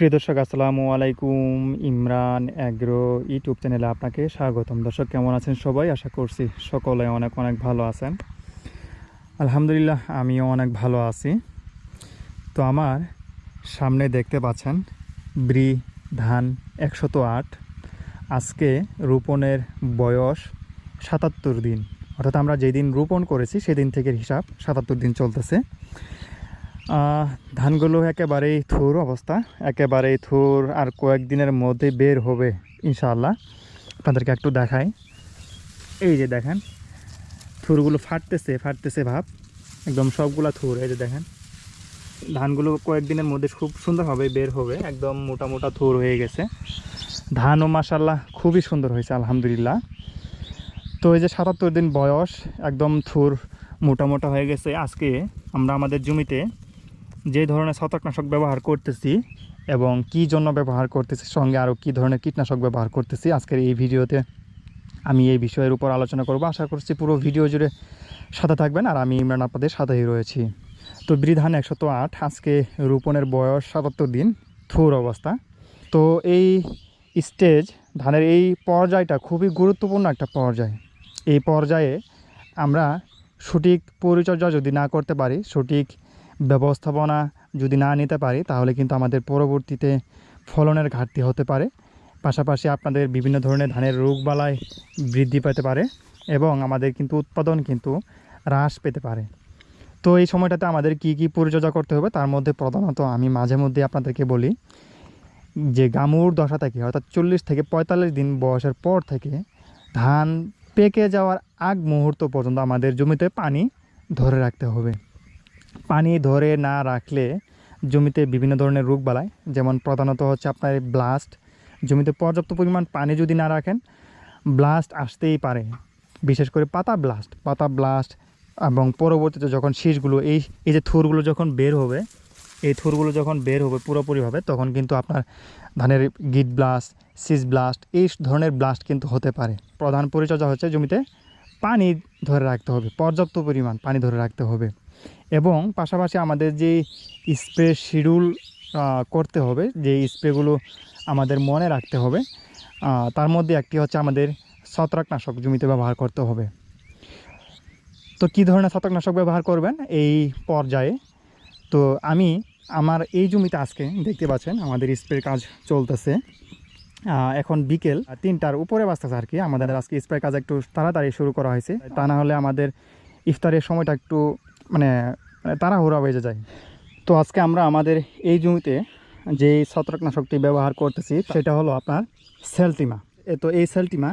প্রিয় দর্শক, আসসালামু আলাইকুম। ইমরান অ্যাগ্রো ইউটিউব চ্যানেলে আপনাকে স্বাগতম। দর্শক, কেমন আছেন সবাই? আশা করছি সকলে অনেক অনেক ভালো আছেন। আলহামদুলিল্লাহ, আমিও অনেক ভালো আছি। তো আমার সামনে দেখতে পাচ্ছেন ব্রি ধান একশত আট। আজকে রোপণের বয়স সাতাত্তর দিন। অর্থাৎ আমরা যেদিন রোপণ করেছি, সেদিন থেকে হিসাব সাতাত্তর দিন চলতেছে। ধানগুলো একেবারেই থুর অবস্থা। একেবারেই থুর আর কয়েকদিনের মধ্যে বের হবে, ইনশাআল্লাহ। আপনাদেরকে একটু দেখাই। এই যে দেখেন, থুরগুলো ফাটতেছে ফাটতেছে ভাব। একদম সবগুলা থুর, এই যে দেখেন। ধানগুলো কয়েকদিনের মধ্যে খুব সুন্দরভাবে বের হবে, একদম মোটা মোটা থুর হয়ে গেছে। ধানও মাসাল্লাহ খুবই সুন্দর হয়েছে, আলহামদুলিল্লাহ। তো এই যে সাতাত্তর দিন বয়স, একদম থুর মোটা মোটা হয়ে গেছে। আজকে আমরা আমাদের জমিতে যে ধরনের ছত্রাকনাশক ব্যবহার করতেছি এবং কি জন্য ব্যবহার করতেছি, সঙ্গে আরও কি ধরনের কীটনাশক ব্যবহার করতেছি, আজকের এই ভিডিওতে আমি এই বিষয়ের উপর আলোচনা করব। আশা করছি পুরো ভিডিও জুড়ে সাথে থাকবেন আর আমি ইমরান আপনাদের সাথেই রয়েছি। তো বৃধান একশত আট, আজকে রোপণের বয়স সাতাত্তর দিন, থুর অবস্থা। তো এই স্টেজ ধানের এই পর্যায়টা খুবই গুরুত্বপূর্ণ একটা পর্যায়। এই পর্যায়ে আমরা সঠিক পরিচর্যা যদি না করতে পারি, সঠিক ব্যবস্থাপনা যদি না নিতে পারি, তাহলে কিন্তু আমাদের পরবর্তীতে ফলনের ঘাটতি হতে পারে। পাশাপাশি আপনাদের বিভিন্ন ধরনের ধানের রোগবালাই বৃদ্ধি পেতে পারে এবং আমাদের কিন্তু উৎপাদন কিন্তু হ্রাস পেতে পারে। তো এই সময়টাতে আমাদের কি কি পরিচর্যা করতে হবে, তার মধ্যে প্রধানত আমি মাঝে মধ্যে আপনাদেরকে বলি যে গামুর দশা থেকে, অর্থাৎ চল্লিশ থেকে পঁয়তাল্লিশ দিন বয়সের পর থেকে ধান পেকে যাওয়ার আগ মুহূর্ত পর্যন্ত আমাদের জমিতে পানি ধরে রাখতে হবে। পানি ধরে না রাখলে জমিতে বিভিন্ন ধরনের রোগ বালায়, যেমন প্রধানত হচ্ছে আপনার ব্লাস্ট জমিতে পর্যাপ্ত পরিমাণ পানি যদি না রাখেন ব্লাস্ট আসতেই পারে। বিশেষ করে পাতা ব্লাস্ট পাতা ব্লাস্ট এবং পরবর্তীতে যখন শীষগুলো, এই এই যে থুরগুলো যখন বের হবে, এই থুরগুলো যখন বের হবে পুরোপুরিভাবে, তখন কিন্তু আপনার ধানের গিট ব্লাস্ট সিজ ব্লাস্ট এই ধরনের ব্লাস্ট কিন্তু হতে পারে। প্রধান পরিচর্যা হচ্ছে জমিতে পানি ধরে রাখতে হবে, পর্যাপ্ত পরিমাণ পানি ধরে রাখতে হবে। এবং পাশাপাশি আমাদের যে স্প্রে শিডিউল করতে হবে, যে স্প্রেগুলো আমাদের মনে রাখতে হবে তার মধ্যে একটি হচ্ছে আমাদের ছত্রাকনাশক জমিতে ব্যবহার করতে হবে। তো কী ধরনের ছত্রাকনাশক ব্যবহার করবেন এই পর্যায়ে? তো আমি আমার এই জমিতে আজকে দেখতে পাচ্ছেন আমাদের স্প্রে কাজ চলতেছে। এখন বিকেল তিনটার উপরে বাজতেছে আর কি। আমাদের আজকে স্প্রে কাজ একটু তাড়াতাড়ি শুরু করা হয়েছে। তা না হলে আমাদের ইফতারের সময়টা একটু মানে মানে তাড়াহুড়া হয়ে যায়। তো আজকে আমরা আমাদের এই জমিতে যে ছত্রাকনাশকটি ব্যবহার করতেছি, সেটা হলো আপনার সেলটিমা। এ তো এই সেলটিমা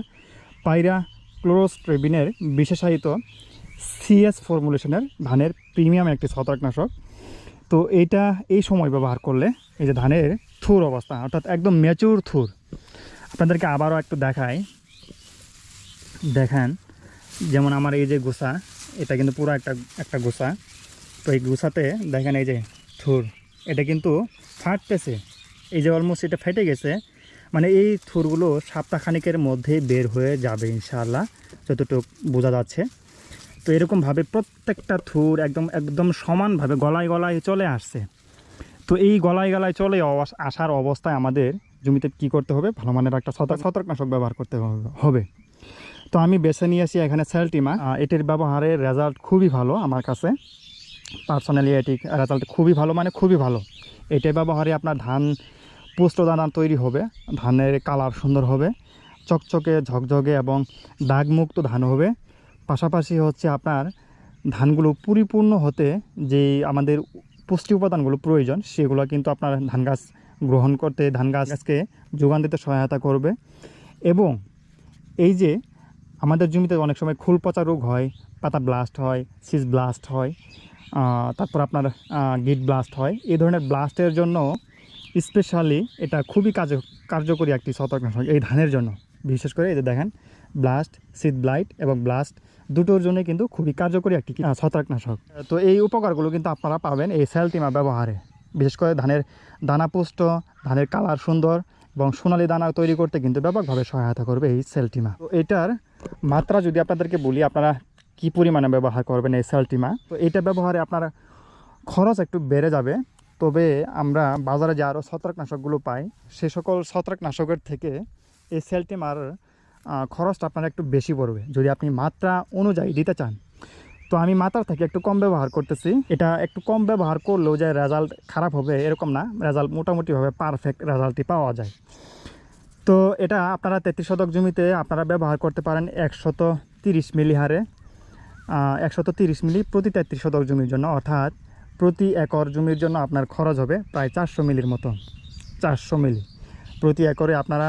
পাইরা ক্লোরোস্ট্রেবিনের বিশেষায়িত সিএস ফর্মুলেশনের ধানের প্রিমিয়াম একটি ছত্রাকনাশক। তো এইটা এই সময় ব্যবহার করলে এই যে ধানের থুর অবস্থা, অর্থাৎ একদম ম্যাচুর থুর। আপনাদেরকে আবারও একটু দেখাই, দেখেন, যেমন আমার এই যে গোসা এটা কিন্তু পুরো একটা একটা গোসা তো এই গোসাতে দেখেন এই যে থুর, এটা কিন্তু ফাটতেছে। এই যে অলমোস্ট এটা ফেটে গেছে। মানে এই থুরগুলো সপ্তাহখানিকের মধ্যেই বের হয়ে যাবে ইনশাআল্লাহ, যতটুকু বোঝা যাচ্ছে। তো এরকমভাবে প্রত্যেকটা থুর একদম একদম সমানভাবে গলায় গলায় চলে আসছে। তো এই গলায় গলায় চলে আসার অবস্থায় আমাদের জমিতে কি করতে হবে? ভালো মানের একটা ছত্রাক ছত্রাকনাশক ব্যবহার করতে হবে। তো আমি বেছে নিয়েছি এখানে সেলটিমা এটির ব্যবহারের রেজাল্ট খুবই ভালো আমার কাছে। পার্সোনালি এটি রেজাল্ট খুবই ভালো মানে খুবই ভালো। এটার ব্যবহারে আপনার ধান, পুষ্ট দানা তৈরি হবে, ধানের কালার সুন্দর হবে, চকচকে, ঝকঝকে এবং দাগমুক্ত ধান হবে। পাশাপাশি হচ্ছে আপনার ধানগুলো পরিপূর্ণ হতে যে আমাদের পুষ্টি উপাদানগুলো প্রয়োজন, সেগুলো কিন্তু আপনার ধান গাছ গ্রহণ করতে, ধান গাছকে যোগান দিতে সহায়তা করবে। এবং এই যে আমাদের জমিতে অনেক সময় খুল পচা রোগ হয়, পাতা ব্লাস্ট হয় সিজ ব্লাস্ট হয় তারপর আপনার গিট ব্লাস্ট হয়। এই ধরনের ব্লাস্টের জন্য স্পেশালি এটা খুবই কাজ, কার্যকরী একটি ছত্রাকনাশক এই ধানের জন্য। বিশেষ করে এই যে দেখেন ব্লাস্ট সিড ব্লাইট এবং ব্লাস্ট দুটোর জন্য কিন্তু খুবই কার্যকরী একটি ছত্রাকনাশক। তো এই উপকারগুলো কিন্তু আপনারা পাবেন এই সেলটিমা ব্যবহারে। বিশেষ করে ধানের দানা পুষ্ট, ধানের কালার সুন্দর এবং সোনালি দানা তৈরি করতে কিন্তু ব্যাপকভাবে সহায়তা করবে এই সেলটিমা তো এটার মাত্রা যদি আপনাদেরকে বলি, আপনারা কি পরিমাণে ব্যবহার করবেন এই সেলটিমা তো এটা ব্যবহারে আপনার খরচ একটু বেড়ে যাবে। তবে আমরা বাজারে যে আরও ছত্রাকনাশকগুলো পাই, সে সকল ছত্রাকনাশকের থেকে এই সেলটিমার খরচটা আপনার একটু বেশি পড়বে। যদি আপনি মাত্রা অনুযায়ী দিতে চান। তো আমি মাত্রা থেকে একটু কম ব্যবহার করতেছি। এটা একটু কম ব্যবহার করলেও যে রেজাল্ট খারাপ হবে এরকম না। রেজাল্ট মোটামুটিভাবে পারফেক্ট রেজাল্টই পাওয়া যায়। তো এটা আপনারা তেত্রিশ শতক জমিতে আপনারা ব্যবহার করতে পারেন একশত তিরিশ মিলি হারে। একশত তিরিশ মিলি প্রতি তেত্রিশ শতক জমির জন্য, অর্থাৎ প্রতি একর জমির জন্য আপনার খরচ হবে প্রায় চারশো মিলির মতো। চারশো মিলি। প্রতি একরে আপনারা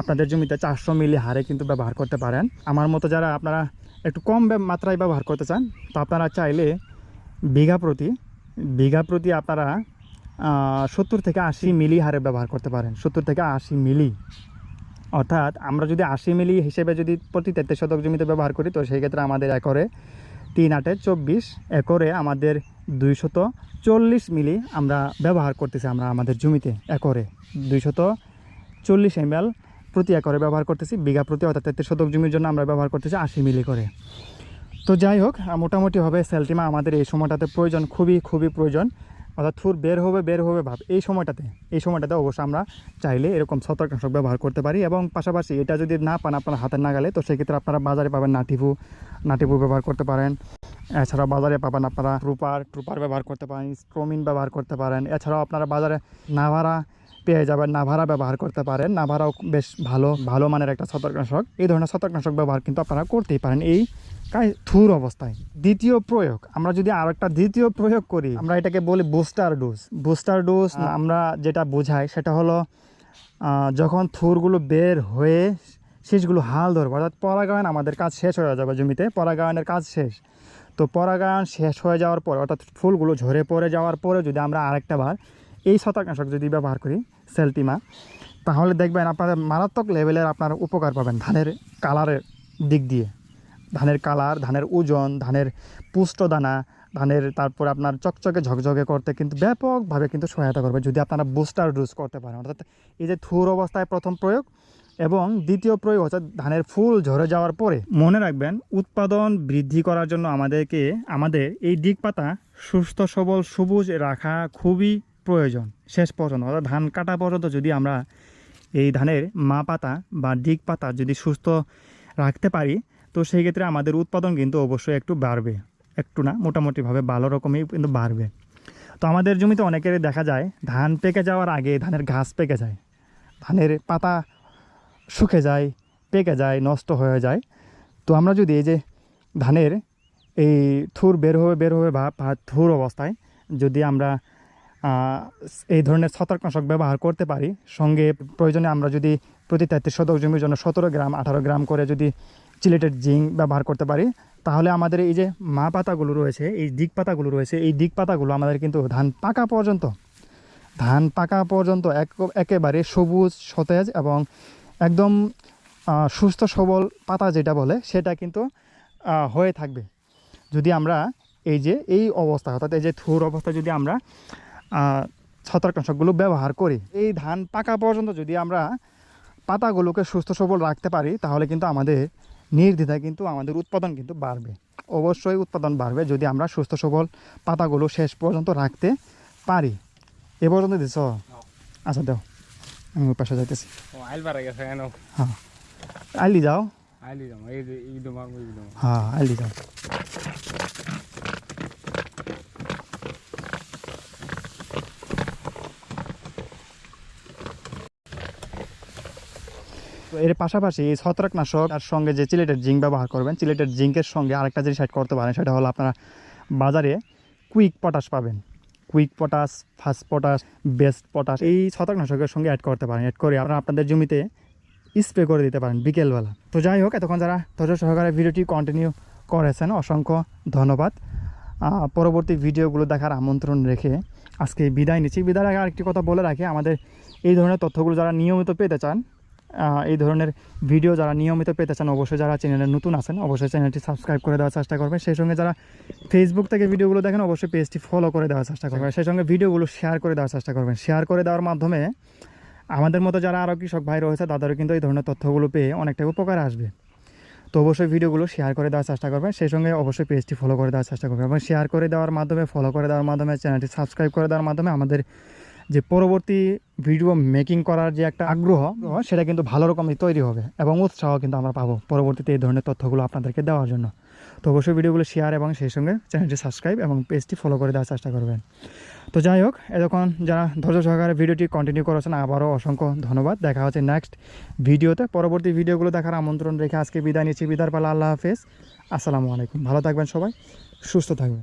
আপনাদের জমিতে চারশো মিলি হারে কিন্তু ব্যবহার করতে পারেন। আমার মতো যারা আপনারা একটু কম মাত্রায় ব্যবহার করতে চান, তো আপনারা চাইলে বিঘা প্রতি বিঘা প্রতি আপনারা সত্তর থেকে আশি মিলি হারে ব্যবহার করতে পারেন। সত্তর থেকে আশি মিলি। অর্থাৎ আমরা যদি আশি মিলি হিসেবে যদি প্রতি তেত্রিশ শতক জমিতে ব্যবহার করি, তো সেই ক্ষেত্রে আমাদের একরে তিন আটে চব্বিশ, একরে আমাদের দুইশত চল্লিশ মিলি আমরা ব্যবহার করতেছি আমরা আমাদের জমিতে একরে। দুইশত চল্লিশ এম প্রতি একরে ব্যবহার করতেছি, বিঘা প্রতি অর্থাৎ তেত্রিশ শতক জমির জন্য আমরা ব্যবহার করতেছি আশি মিলি করে। তো যাই হোক মোটামুটিভাবে সেলটিমা আমাদের এই সময়টাতে প্রয়োজন, খুবই খুবই প্রয়োজন। অর্থাৎ থুর বের হবে বের হবে ভাব। এই সময়টাতে এই সময়টাতে অবশ্যই আমরা চাইলে এরকম ছত্রাকনাশক ব্যবহার করতে পারি এবং পাশাপাশি এটা যদি না পান আপনার হাতের নাগালে, তো সেক্ষেত্রে আপনারা বাজারে পাবেন নাটিভু নাটিভু ব্যবহার করতে পারেন। এছাড়াও বাজারে পাবেন আপনারা ট্রুপার ট্রুপার ব্যবহার করতে পারেন, স্ট্রোমিন ব্যবহার করতে পারেন। এছাড়াও আপনারা বাজারে নাভারা পেয়ে যাবেন। নাভারা ব্যবহার করতে পারেন। নাভারাও বেশ ভালো ভালো মানের একটা ছত্রাকনাশক এই ধরনের ছত্রাকনাশক ব্যবহার কিন্তু আপনারা করতেই পারেন। এই থুর অবস্থায়। দ্বিতীয় প্রয়োগ আমরা যদি আরও একটা দ্বিতীয় প্রয়োগ করি আমরা এটাকে বলি বুস্টার ডোজ বুস্টার ডোজ আমরা যেটা বোঝাই সেটা হলো যখন থুরগুলো বের হয়ে শীষগুলো হাল ধরবে অর্থাৎ পরাগায়ন আমাদের কাজ শেষ হয়ে যাবে জমিতে পরাগায়নের কাজ শেষ। তো পরাগায়ন শেষ হয়ে যাওয়ার পরে অর্থাৎ ফুলগুলো ঝরে পড়ে যাওয়ার পরে যদি আমরা আরেকটা বার এই শতাংশক যদি ব্যবহার করি, সেলটিমা, তাহলে দেখবেন আপনাদের মারাত্মক লেভেলের আপনার উপকার পাবেন ধানের কালারের দিক দিয়ে। ধানের কালার, ধানের ওজন, ধানের পুষ্ট দানা ধানের তারপর আপনার চকচকে ঝকঝকে করতে কিন্তু ব্যাপকভাবে কিন্তু সহায়তা করবে যদি আপনারা বুস্টার ডোজ করতে পারেন। অর্থাৎ এই যে থুর অবস্থায় প্রথম প্রয়োগ এবং দ্বিতীয় প্রয়োগ হচ্ছে ধানের ফুল ঝরে যাওয়ার পরে। মনে রাখবেন, উৎপাদন বৃদ্ধি করার জন্য আমাদেরকে, আমাদের এই দিক পাতা সুস্থ, সবল, সবুজ রাখা খুবই প্রয়োজন, শেষ পর্যন্ত। অর্থাৎ ধান কাটা পর্যন্ত যদি আমরা এই ধানের মা পাতা বা দিক পাতা যদি সুস্থ রাখতে পারি, তো সেই ক্ষেত্রে আমাদের উৎপাদন কিন্তু অবশ্যই একটু বাড়বে। একটু না, মোটামুটিভাবে ভালো রকমই কিন্তু বাড়বে। তো আমাদের জমিতে অনেকের দেখা যায়, ধান পেকে যাওয়ার আগে ধানের ঘাস পেকে যায়। ধানের পাতা শুকে যায়, পেকে যায়, নষ্ট হয়ে যায়। তো আমরা যদি এই যে ধানের এই থুর বের হবে বের হবে বা থুর অবস্থায় যদি আমরা এই ধরনের ছত্রাকনাশক ব্যবহার করতে পারি। সঙ্গে প্রয়োজনে আমরা যদি প্রতি তেত্রিশ শতক জমির জন্য সতেরো গ্রাম, আঠারো গ্রাম করে যদি চিলেটেড জিঙ্ক ব্যবহার করতে পারি, তাহলে আমাদের এই যে মা পাতাগুলো রয়েছে, এই দিক পাতাগুলো রয়েছে, এই দিক পাতাগুলো আমাদের কিন্তু ধান পাকা পর্যন্ত, ধান পাকা পর্যন্ত এক, একেবারে সবুজ, সতেজ এবং একদম সুস্থ সবল পাতা যেটা বলে, সেটা কিন্তু হয়ে থাকবে। যদি আমরা এই যে, এই অবস্থা, অর্থাৎ এই যে থুর অবস্থা যদি আমরা ছত্রাকনাশকগুলো ব্যবহার করি। এই ধান পাকা পর্যন্ত যদি আমরা পাতাগুলোকে সুস্থ সবল রাখতে পারি তাহলে কিন্তু আমাদের নির্দ্বিধায় কিন্তু আমাদের উৎপাদন কিন্তু বাড়বে। অবশ্যই উৎপাদন বাড়বে যদি আমরা সুস্থ সবল পাতাগুলো শেষ পর্যন্ত রাখতে পারি। এ পর্যন্ত দিছ? আচ্ছা দাও। আমি ওই পাশে যাইতেছি। হ্যাঁ। আইলি যাও। হ্যাঁ আইলি যাও। এর পাশাপাশি ছত্রাকনাশক তার সঙ্গে যে চিলেটের জিঙ্ক ব্যবহার করবেন, চিলেটের জিঙ্কের সঙ্গে আরেকটা জিনিস অ্যাড করতে পারেন, সেটা হলো আপনারা বাজারে কুইক পটাশ পাবেন। Quick potash, fast potash, best potash, এই ছত্রাকনাশকের সঙ্গে অ্যাড করতে পারেন। অ্যাড করে আপনারা আপনাদের জমিতে স্প্রে করে দিতে পারেন বিকেলবেলা। তো যাই হোক, এতক্ষণ যারা ধৈর্য সহকারে ভিডিওটি কন্টিনিউ করেছেন, অসংখ্য ধন্যবাদ। পরবর্তী ভিডিওগুলো দেখার আমন্ত্রণ রেখে আজকে বিদায় নিচ্ছি। বিদায় আগে আরেকটি কথা বলে রাখি, আমাদের এই ধরনের তথ্যগুলো যারা নিয়মিত পেতে চান এই ধরনের ভিডিও যারা নিয়মিত পেতে চান, অবশ্যই যারা চ্যানেলে নতুন আছেন, অবশ্যই চ্যানেলটি সাবস্ক্রাইব করে দেওয়ার চেষ্টা করবেন। সেই সঙ্গে যারা ফেসবুক থেকে ভিডিওগুলো দেখেন, অবশ্যই পেজটি ফলো করে দেওয়ার চেষ্টা করবেন। সেই সঙ্গে ভিডিওগুলো শেয়ার করে দেওয়ার চেষ্টা করবেন। শেয়ার করে দেওয়ার মাধ্যমে আমাদের মতো যারা আরও কৃষক ভাই রয়েছে, তাদেরও কিন্তু এই ধরনের তথ্যগুলো পেয়ে অনেকটা উপকার আসবে। তো অবশ্যই ভিডিওগুলো শেয়ার করে দেওয়ার চেষ্টা করবেন। সেই সঙ্গে অবশ্যই পেজটি ফলো করে দেওয়ার চেষ্টা করবেন। এবং শেয়ার করে দেওয়ার মাধ্যমে ফলো করে দেওয়ার মাধ্যমে চ্যানেলটি সাবস্ক্রাইব করে দেওয়ার মাধ্যমে আমাদের যে পরবর্তী ভিডিও মেকিং করার যে একটা আগ্রহ, সেটা কিন্তু ভালো রকমই তৈরি হবে এবং উৎসাহ কিন্তু আমরা পাবো পরবর্তীতে এই ধরনের তথ্যগুলো আপনাদেরকে দেওয়ার জন্য। তো অবশ্যই ভিডিওগুলো শেয়ার এবং সেই সঙ্গে চ্যানেলটি সাবস্ক্রাইব এবং পেজটি ফলো করে দেওয়ার চেষ্টা করবেন। তো যাই হোক, এতক্ষণ যারা ধৈর্য সহকারে ভিডিওটি কন্টিনিউ করেছেন, আবারও অসংখ্য ধন্যবাদ। দেখা হচ্ছে নেক্সট ভিডিওতে পরবর্তী ভিডিওগুলো দেখার আমন্ত্রণ রেখে আজকে বিদায় নিচ্ছি। বিদার পালা, আল্লাহ হাফেজ। আসসালামু আলাইকুম। ভালো থাকবেন সবাই, সুস্থ থাকবেন।